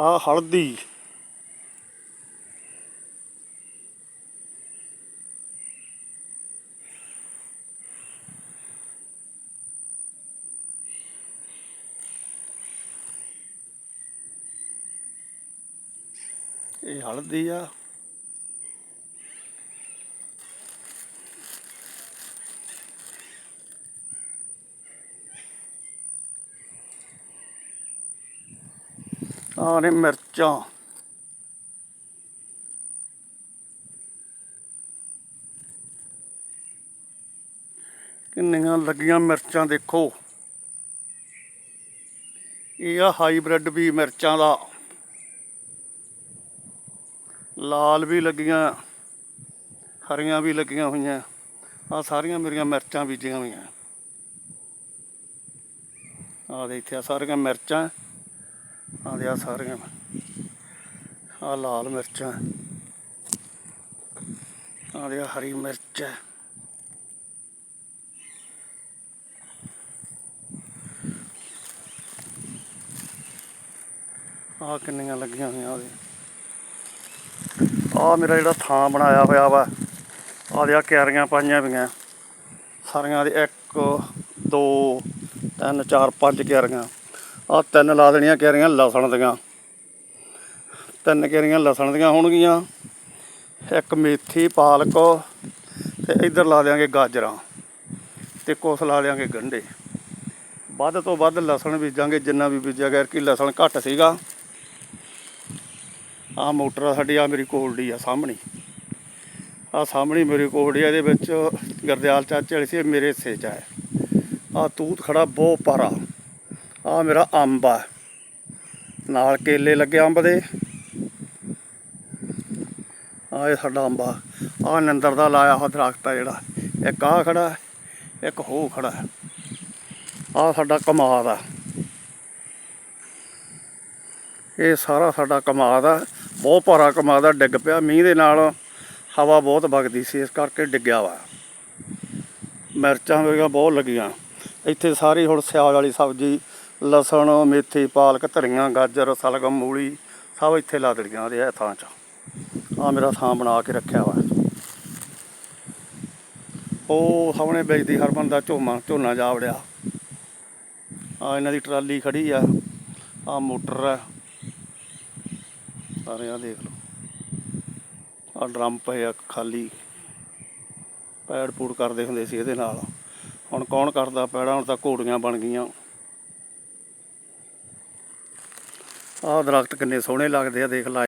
ਆ ਹਲਦੀ। ਇਹ ਹਲਦੀ ਆ। ਆਹ ਨੇ ਮਿਰਚਾਂ। ਕਿੰਨੀਆਂ ਲੱਗੀਆਂ ਮਿਰਚਾਂ ਦੇਖੋ। ਇਹ ਆ ਹਾਈਬ੍ਰਿਡ ਵੀ ਮਿਰਚਾਂ ਦਾ। ਲਾਲ ਵੀ ਲੱਗੀਆਂ, ਹਰੀਆਂ ਵੀ ਲੱਗੀਆਂ ਹੋਈਆਂ। ਆ ਸਾਰੀਆਂ ਮੇਰੀਆਂ ਮਿਰਚਾਂ ਬੀਜੀਆਂ ਹੋਈਆਂ। ਆ ਦੇ ਇੱਥੇ ਆ ਸਾਰੀਆਂ ਮਿਰਚਾਂ। ਆ ਦੇ ਆ ਸਾਰੀਆਂ। ਆ ਲਾਲ ਮਿਰਚਾਂ ਆ। ਦੇ ਆ ਹਰੀ ਮਿਰਚ ਹੈ ਆ ਕਿੰਨੀਆਂ ਲੱਗੀਆਂ ਹੋਈਆਂ ਉਹਦੇ ਆ ਮੇਰਾ ਜਿਹੜਾ ਥਾਂ ਬਣਾਇਆ ਹੋਇਆ ਵਾ ਆ ਦੇ ਆ ਕਿਆਰੀਆਂ ਪਾਈਆਂ ਪਈਆਂ। ਸਾਰੀਆਂ ਦੇ 1 2 3 4 5 ਕਿਆਰੀਆਂ। ਆ ਤਿੰਨ ਲਾ ਦੇਣੀਆਂ ਕਿਆਰੀਆਂ ਲਸਣ ਦੀਆਂ। ਤਿੰਨ ਕਿਆਰੀਆਂ ਲਸਣ ਦੀਆਂ ਹੋਣਗੀਆਂ? ਇੱਕ ਮੇਥੀ, ਪਾਲਕ ਤੇ ਇੱਧਰ ਲਾ ਦਿਆਂਗੇ ਗਾਜਰਾਂ ਤੇ ਕੁਛ ਲਾ ਦਿਆਂਗੇ ਗੰਢੇ। ਵੱਧ ਤੋਂ ਵੱਧ ਲਸਣ ਬੀਜਾਂਗੇ, ਜਿੰਨਾ ਵੀ ਬੀਜਿਆ ਗਿਆ ਕਿ ਲਸਣ ਘੱਟ ਸੀਗਾ। ਆ ਮੋਟਰ ਆ ਸਾਡੀ ਆ ਮੇਰੀ ਕੋਲਡੀ ਆ ਸਾਹਮਣੀ। ਆ ਸਾਹਮਣੀ ਮੇਰੀ ਕੋਲਡੀ ਆ, ਇਹਦੇ ਵਿੱਚ ਗਰਦਿਆਲ ਚਾਚੇ ਵਾਲੀ ਸੀ, ਇਹ ਮੇਰੇ ਹਿੱਸੇ ਚ ਹੈ ਆ ਤੂਤ ਖੜਾ, ਬਹੁਤ ਪਾਰਾ ਆ ਮੇਰਾ ਅੰਬ ਆ। ਨਾਲ ਕੇਲੇ ਲੱਗੇ ਅੰਬ ਦੇ। ਆ ਇਹ ਸਾਡਾ ਅੰਬ ਆ। ਆ ਨੰਦਰ ਦਾ ਲਾਇਆ ਹੋਇਆ ਦਰਖਤ ਆ ਜਿਹੜਾ। ਇੱਕ ਆ ਖੜਾ, ਇੱਕ ਹੋ ਖੜਾ। ਆ ਸਾਡਾ ਕਮਾਦ ਆ। ਇਹ ਸਾਰਾ ਸਾਡਾ ਕਮਾਦ ਆ। ਬਹੁਤ ਭਾਰਾ ਕਮਾਦ ਆ, ਡਿੱਗ ਪਿਆ। ਮੀਂਹ ਦੇ ਨਾਲ ਹਵਾ ਬਹੁਤ ਵਗਦੀ ਸੀ, ਇਸ ਕਰਕੇ ਡਿੱਗਿਆ ਵਾ। ਮਿਰਚਾਂ ਵਗੈਰਾ ਬਹੁਤ ਲੱਗੀਆਂ। ਇੱਥੇ ਸਾਰੀ ਹੁਣ ਸਿਆਲ ਵਾਲੀ ਸਬਜ਼ੀ ਲਸਣ, ਮੇਥੀ, ਪਾਲਕ ਧਰੀਆਂ ਗਾਜਰ, ਸਲਗਮ, ਮੂਲੀ ਸਭ ਇੱਥੇ ਲਾ ਦੇਣੀਆਂ ਉਹਦੇ ਇਹ ਥਾਂ 'ਚ। ਆ ਮੇਰਾ ਥਾਂ ਬਣਾ ਕੇ ਰੱਖਿਆ ਵਾ। ਉਹ ਸਾਹਮਣੇ ਵੇਚਦੀ ਹਰਮਨ ਦਾ ਝੋਮਾ, ਝੋਨਾ ਜਾ ਵੜਿਆ ਆ ਇਹਨਾਂ ਦੀ ਟਰਾਲੀ ਖੜੀ ਆ ਆ ਮੋਟਰ ਆ। ਸਾਰੇ ਆ ਦੇਖ ਲਓ। ਆ ਡਰਮ ਪਏ ਆ ਖਾਲੀ। ਪੈੜ ਪੂੜ ਕਰਦੇ ਹੁੰਦੇ ਸੀ ਇਹਦੇ ਨਾਲ। ਹੁਣ ਕੌਣ ਕਰਦਾ ਪੈੜਾਂ, ਹੁਣ ਤਾਂ ਘੋੜੀਆਂ ਬਣ ਗਈਆਂ। ਆਹ ਦਰਖਤ ਕਿੰਨੇ ਸੋਹਣੇ ਲੱਗਦੇ ਆ ਦੇਖ ਲਾ